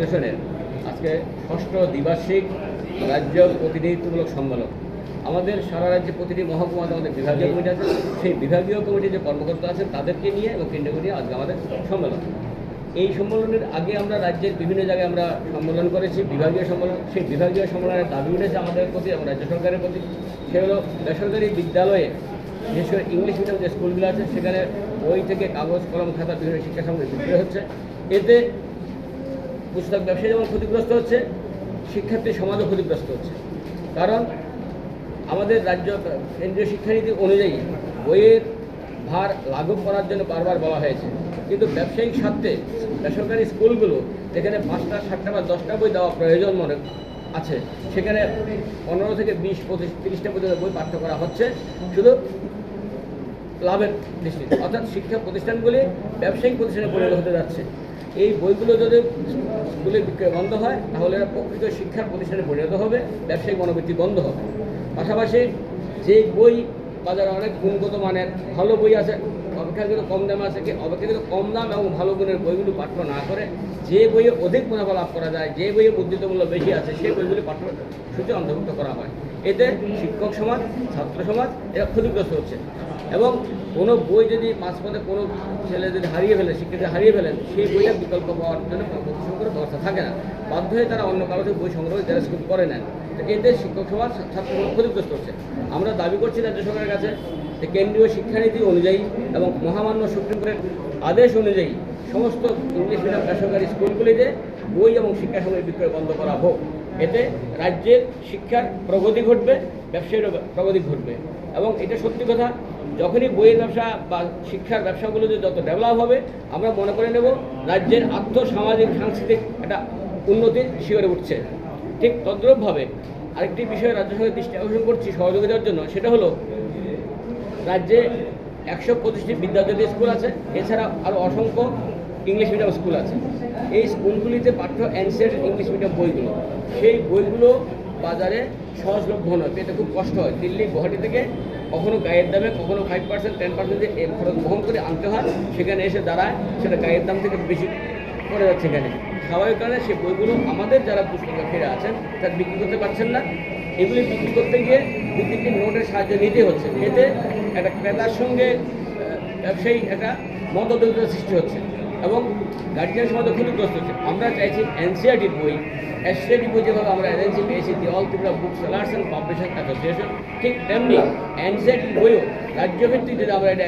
অ্যাসোসিয়েশনের আজকে ষষ্ঠ দ্বিবার্ষিক রাজ্য প্রতিনিধিত্বমূলক সম্মেলন। আমাদের সারা রাজ্যে প্রতিটি মহকুমাতে আমাদের বিভাগীয় কমিটি আছে। সেই বিভাগীয় কমিটির যে কর্মকর্তা আছেন, তাদেরকে নিয়ে এবং কেন্দ্রীয় কমিটি আজকে আমাদের সম্মেলন। এই সম্মেলনের আগে আমরা রাজ্যের বিভিন্ন জায়গায় আমরা সম্মেলন করেছি, বিভাগীয় সম্মেলন, সেই বিভাগীয় সম্মেলনের দাবি উঠেছে আমাদের প্রতি এবং রাজ্য সরকারের প্রতি। সে হলো বেসরকারি বিদ্যালয়ে বিশেষ করে ইংলিশ মিডিয়াম যে স্কুলগুলো আছে, সেখানে বই থেকে কাগজ, কলম, খাতা বিভিন্ন শিক্ষা সামগ্রী বিক্রি হচ্ছে। এতে পুস্তক ব্যবসায়ী যেমন ক্ষতিগ্রস্ত হচ্ছে, শিক্ষার্থী সমাজও ক্ষতিগ্রস্ত হচ্ছে। কারণ আমাদের রাজ্য কেন্দ্রীয় শিক্ষানীতি অনুযায়ী বইয়ের ভার লাঘব করার জন্য বারবার বলা হয়েছে। কিন্তু ব্যবসায়িক স্বার্থে বেসরকারি স্কুলগুলো, যেখানে পাঁচটা, সাতটা বা দশটা বই দেওয়া প্রয়োজন মনে আছে, সেখানে পনেরো থেকে বিশ, পঁচিশ, তিরিশটা পর্যন্ত বই পাঠ্য করা হচ্ছে, শুধু লাভের দৃষ্টিতে। অর্থাৎ শিক্ষা প্রতিষ্ঠানগুলি ব্যবসায়িক প্রতিষ্ঠানে পরিণত হতে যাচ্ছে। এই বইগুলো যদি স্কুলে বিক্রয় বন্ধ হয়, তাহলে প্রকৃত শিক্ষার প্রতিষ্ঠানে পরিণত হবে, ব্যবসায়িক মনোবৃত্তি বন্ধ হবে। পাশাপাশি যে বই বাজারে অনেক গুণগত মানের, ভালো বই আছে, অপেক্ষাকৃত কম দামে আছে, কি অপেক্ষাকৃত কম দাম এবং ভালো গুণের বইগুলো পাঠ্য না করে যে বইয়ে অধিক মুনাফা লাভ করা যায়, যে বইয়ে বুদ্ধিত মূল্য বেশি আছে, সেই বইগুলি পাঠ্যসূচি অন্তর্ভুক্ত করা হয়। এতে শিক্ষক সমাজ, ছাত্র সমাজ এরা ক্ষতিগ্রস্ত হচ্ছে। এবং কোনো বই যদি মাঝপথে কোনো ছেলে যদি হারিয়ে ফেলে শিক্ষার্থী হারিয়ে ফেলেন সেই বইটা বিকল্প পাওয়ার জন্য করে ব্যবস্থা থাকে না। বাধ্য হয়ে তারা অন্য কারও বই সংগ্রহ স্কুল করে নেন। তো এতে শিক্ষক সমাজ ছাত্র ক্ষতিগ্রস্ত হচ্ছে। আমরা দাবি করছি রাজ্য সরকারের কাছে যে কেন্দ্রীয় শিক্ষানীতি অনুযায়ী এবং মহামান্য সুপ্রিম কোর্টের আদেশ অনুযায়ী সমস্ত ইংলিশ মিডিয়াম বেসরকারি স্কুলগুলিতে বই এবং শিক্ষা সামগ্রী বিক্রয় বন্ধ করা হোক। এতে রাজ্যের শিক্ষার প্রগতি ঘটবে, ব্যবসায়ীরও প্রগতি ঘটবে। এবং এটা সত্যি কথা যখনই বইয়ের ব্যবসা বা শিক্ষার ব্যবসাগুলো যে যত ডেভেলপ হবে, আমরা মনে করে নেব রাজ্যের আর্থ, সামাজিক, সাংস্কৃতিক একটা উন্নতির শিখরে উঠছে। ঠিক তদ্রূপভাবে আরেকটি বিষয়ে রাজ্য সরকারের দৃষ্টি আকর্ষণ করছি সহযোগিতার জন্য, সেটা হলো রাজ্যে একশো পঁচিশটি বিদ্যাজ্যোতি স্কুল আছে, এছাড়া আরও অসংখ্য ইংলিশ মিডিয়াম স্কুল আছে। এই স্কুলগুলিতে পাঠ্য অ্যান্সিয়েন্ট ইংলিশ মিডিয়াম বইগুলো, সেই বইগুলো বাজারে সহজলভ্য নয় পেতে খুব কষ্ট হয়। দিল্লি, গুয়াহাটি থেকে কখনো গায়ের দামে, কখনো ফাইভ পার্সেন্ট টেন পার্সেন্ট খরচ বহন করে আনতে হয়। সেখানে এসে দাঁড়ায়, সেটা গায়ের দাম থেকে বেশি পড়ে যাচ্ছে এখানে। স্বাভাবিক কারণে সেই বইগুলো আমাদের যারা পুস্তক ব্যবসায়ীরা আছেন, তারা বিক্রি করতে পারছেন না। এগুলি বিক্রি করতে গিয়ে দু তিনটি নোটের সাহায্য নিতে হচ্ছে। এতে একটা ক্রেতার সঙ্গে ব্যবসায়ী একটা মতদৈত্যতার সৃষ্টি হচ্ছে। এবং গার্জিয়ান সমাজ ক্ষতিগ্রস্ত হচ্ছে। আমরা চাইছি এনসিআরটির বই এসসিআরটি বই যেভাবে আমরা এজেন্সি পেয়েছি the all Tripura book sellers and publisher association ঠিক তেমনি এনসিআরটির বইও রাজ্যভিত্তিক যদি আমরা এটা